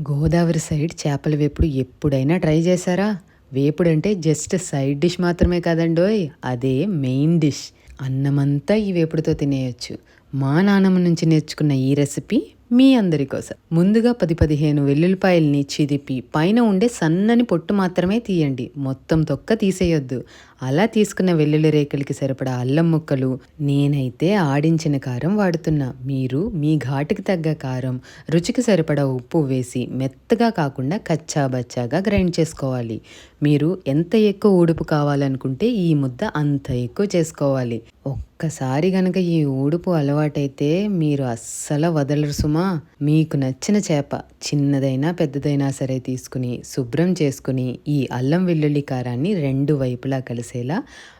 Godavari side చేపల వేపుడు ఎప్పుడైనా ట్రై చేశారా? వేపుడు అంటే జస్ట్ సైడ్ డిష్ మాత్రమే కదండోయ్ అదే మెయిన్ డిష్. అన్నమంతా ఈ వేపుడుతో తినేయొచ్చు. మా నానమ్మ నుంచి నేర్చుకున్న ఈ రెసిపీ మీ అందరి కోసం. ముందుగా పది పదిహేను వెల్లుల్లిపాయల్ని చిదిపి పైన ఉండే సన్నని పొట్టు మాత్రమే తీయండి. మొత్తం తొక్క తీసేయొద్దు. అలా తీసుకున్న వెల్లుల్లి రేకులకి సరిపడా అల్లం ముక్కలు నేనైతే ఆడించిన కారం వాడుతున్నా. మీరు మీ ఘాటుకి తగ్గ కారం రుచికి సరిపడా ఉప్పు వేసి మెత్తగా కాకుండా కచ్చాబచ్చాగా గ్రైండ్ చేసుకోవాలి. మీరు ఎంత ఎక్కువ ఊడుపు కావాలనుకుంటే ఈ ముద్ద అంత ఎక్కువ చేసుకోవాలి. ఒక్కసారి గనక ఈ ఊడుపు అలవాటైతే మీరు అస్సలు వదలరు సుమా. మీకు నచ్చిన చేప చిన్నదైనా పెద్దదైనా సరే తీసుకుని శుభ్రం చేసుకుని ఈ అల్లం వెల్లుల్లి కారాన్ని రెండు వైపులా కలిసి కలిసేలా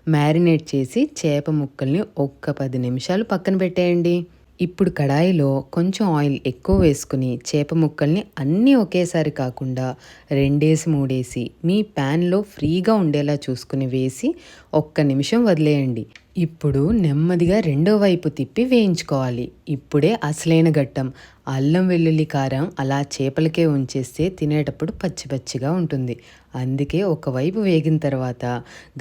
మ్యారినేట్ చేసి చేప ముక్కల్ని ఒక్క పది నిమిషాలు పక్కన పెట్టేయండి. ఇప్పుడు కడాయిలో కొంచెం ఆయిల్ ఎక్కువ వేసుకుని చేప ముక్కల్ని అన్నీ ఒకేసారి కాకుండా రెండేసి మూడేసి మీ ప్యాన్లో ఫ్రీగా ఉండేలా చూసుకుని వేసి ఒక్క నిమిషం వదిలేయండి. ఇప్పుడు నెమ్మదిగా రెండో వైపు తిప్పి వేయించుకోవాలి. ఇప్పుడే అసలైన ఘట్టం. అల్లం వెల్లుల్లి కారం అలా చేపలకే ఉంచేస్తే తినేటప్పుడు పచ్చి పచ్చిగా ఉంటుంది. అందుకే ఒకవైపు వేగిన తర్వాత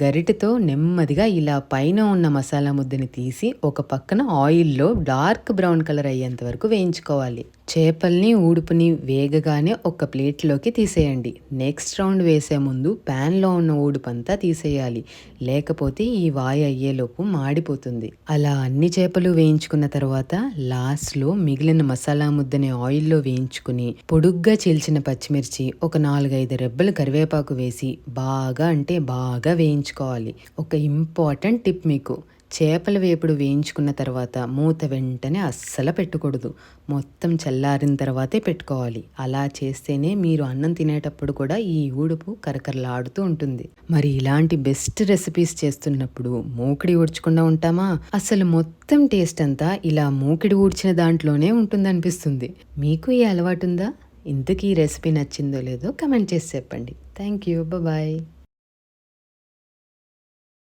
గరిటెతో నెమ్మదిగా ఇలా పైన ఉన్న మసాలా ముద్దని తీసి ఒక పక్కన ఆయిల్లో డార్క్ బ్రౌన్ కలర్ అయ్యేంత వరకు వేయించుకోవాలి. చేపల్ని ఊడుపుని వేగగానే ఒక ప్లేట్లోకి తీసేయండి. నెక్స్ట్ రౌండ్ వేసే ముందు ప్యాన్లో ఉన్న ఊడుపంతా తీసేయాలి. లేకపోతే ఈ వాయి అయ్యేలోపు మాడిపోతుంది. అలా అన్ని చేపలు వేయించుకున్న తర్వాత లాస్ట్లో మిగిలిన మసాలా ముద్దని ఆయిల్లో వేయించుకుని పొడుగ్గా చీల్చిన పచ్చిమిర్చి ఒక నాలుగైదు రెబ్బలు కరివేపాకు వేసి బాగా అంటే బాగా వేయించుకోవాలి. ఒక ఇంపార్టెంట్ టిప్ మీకు. చేపల వేపుడు వేయించుకున్న తర్వాత మూత వెంటనే అస్సలు పెట్టకూడదు. మొత్తం చల్లారిన తర్వాతే పెట్టుకోవాలి. అలా చేస్తేనే మీరు అన్నం తినేటప్పుడు కూడా ఈ ఊడుపు కరకరలాడుతూ ఉంటుంది. మరి ఇలాంటి బెస్ట్ రెసిపీస్ చేస్తున్నప్పుడు మూకిడి ఊడ్చకుండా ఉంటామా? అసలు మొత్తం టేస్ట్ అంతా ఇలా మూకిడి ఊడ్చిన దాంట్లోనే ఉంటుందనిపిస్తుంది. మీకు ఈ అలవాటు ఉందా ఇంతకీ ఈ రెసిపీ నచ్చిందో లేదో కమెంట్ చేసి చెప్పండి. Thank you. బాయ్